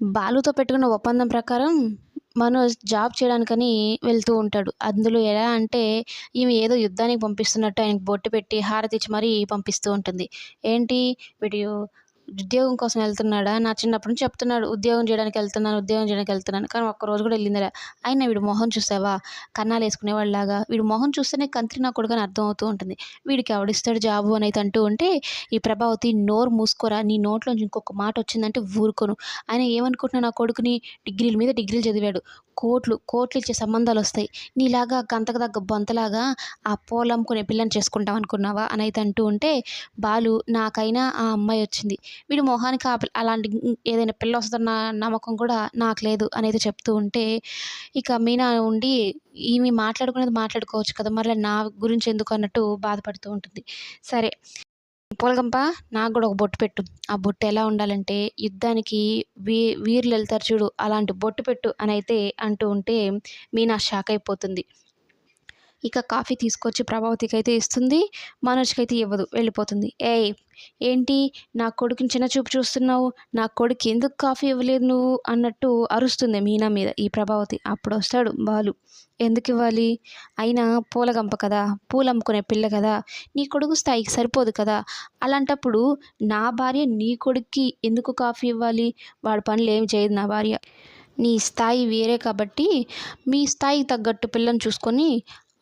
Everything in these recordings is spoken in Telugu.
బాలుతో పెట్టుకున్న ఒప్పందం ప్రకారం మనోజ్ జాబ్ చేయడానికని వెళ్తూ ఉంటాడు. అందులో ఎలా అంటే ఈమె ఏదో యుద్ధానికి పంపిస్తున్నట్టు ఆయనకు బొట్టు పెట్టి హారతి ఇచ్చి మరీ పంపిస్తూ ఉంటుంది. ఏంటి? వీడియో ఉద్యోగం కోసం వెళ్తున్నాడా? నా చిన్నప్పటి నుంచి చెప్తున్నాడు ఉద్యోగం చేయడానికి వెళ్తున్నాను ఉద్యోగం చేయడానికి వెళ్తున్నాను. కానీ ఒక్కరోజు కూడా వెళ్ళిందిరా అయినా వీడు మొహం చూసావా? కన్నాలు వేసుకునేవాళ్ళలాగా. వీడు మొహం చూస్తేనే కంత్రి నా కొడుకు అని అర్థం అవుతూ ఉంటుంది. వీడికి ఎవడిస్తాడు జాబు అని అయితే అంటూ ఉంటే ఈ ప్రభావతి నోరు మూసుకోరా? నీ నోట్లోంచి ఇంకొక మాట వచ్చిందంటే ఊరుకోను. ఆయన ఏమనుకుంటున్నా నా కొడుకుని? డిగ్రీల మీద డిగ్రీలు చదివాడు. కోట్లు కోట్లు ఇచ్చే సంబంధాలు వస్తాయి. నీలాగా గంతకు తగ్గ బొంతలాగా ఆ పూలు అమ్ముకునే పిల్లని చేసుకుంటాం అనుకున్నావా? అని అయితే అంటూ ఉంటే బాలు నాకైనా ఆ అమ్మాయి వచ్చింది. వీడి మొహానికి ఆ అలాంటి ఏదైనా పిల్ల వస్తుందన్న నమ్మకం కూడా నాకు లేదు అనేది చెప్తూ ఉంటే ఇక మీనా ఉండి ఈమె మాట్లాడుకునేది మాట్లాడుకోవచ్చు కదా మరలా నా గురించి ఎందుకు అన్నట్టు బాధపడుతూ ఉంటుంది. సరే పూలగంప నాకు కూడా ఒక బొట్టు పెట్టు. ఆ బొట్టు ఎలా ఉండాలంటే యుద్ధానికి వీ వీరులు వెళ్తారు చూడు అలాంటి బొట్టు పెట్టు అని అయితే అంటూ ఉంటే మీనా షాక్ అయిపోతుంది. ఇక కాఫీ తీసుకొచ్చి ప్రభావతికి అయితే ఇస్తుంది. మనోజ్కి అయితే ఇవ్వదు వెళ్ళిపోతుంది. ఏ ఏంటి? నా కొడుకుని చిన్న చూపు చూస్తున్నావు. నా కొడుకు ఎందుకు కాఫీ ఇవ్వలేదు నువ్వు? అన్నట్టు అరుస్తుంది మీనా మీద ఈ ప్రభావతి. అప్పుడు వస్తాడు బాలు. ఎందుకు ఇవ్వాలి? అయినా పూలగంప కదా పూలు అమ్ముకునే పిల్ల కదా నీ కొడుకు స్థాయికి సరిపోదు కదా. అలాంటప్పుడు నా భార్య నీ కొడుక్కి ఎందుకు కాఫీ ఇవ్వాలి? వాడి పనులు ఏమి చేయదు నా భార్య. నీ స్థాయి వేరే కాబట్టి మీ స్థాయికి తగ్గట్టు పిల్లని చూసుకొని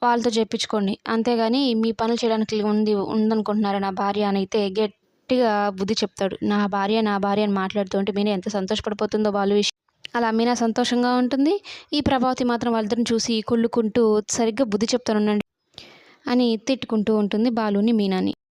వాళ్ళతో చెప్పించుకోండి. అంతేగాని మీ పనులు చేయడానికి ఉంది ఉందనుకుంటున్నారా నా భార్య అని అయితే గట్టిగా బుద్ధి చెప్తాడు. నా భార్య నా భార్య అని మాట్లాడుతుంటే మీనా ఎంత సంతోషపడిపోతుందో వాళ్ళు విషయం. అలా మీనా సంతోషంగా ఉంటుంది. ఈ ప్రభావతి మాత్రం వాళ్ళిద్దరిని చూసి కుళ్ళుకుంటూ సరిగ్గా బుద్ధి చెప్తానుండండి అని తిట్టుకుంటూ ఉంటుంది బాలుని మీనాని.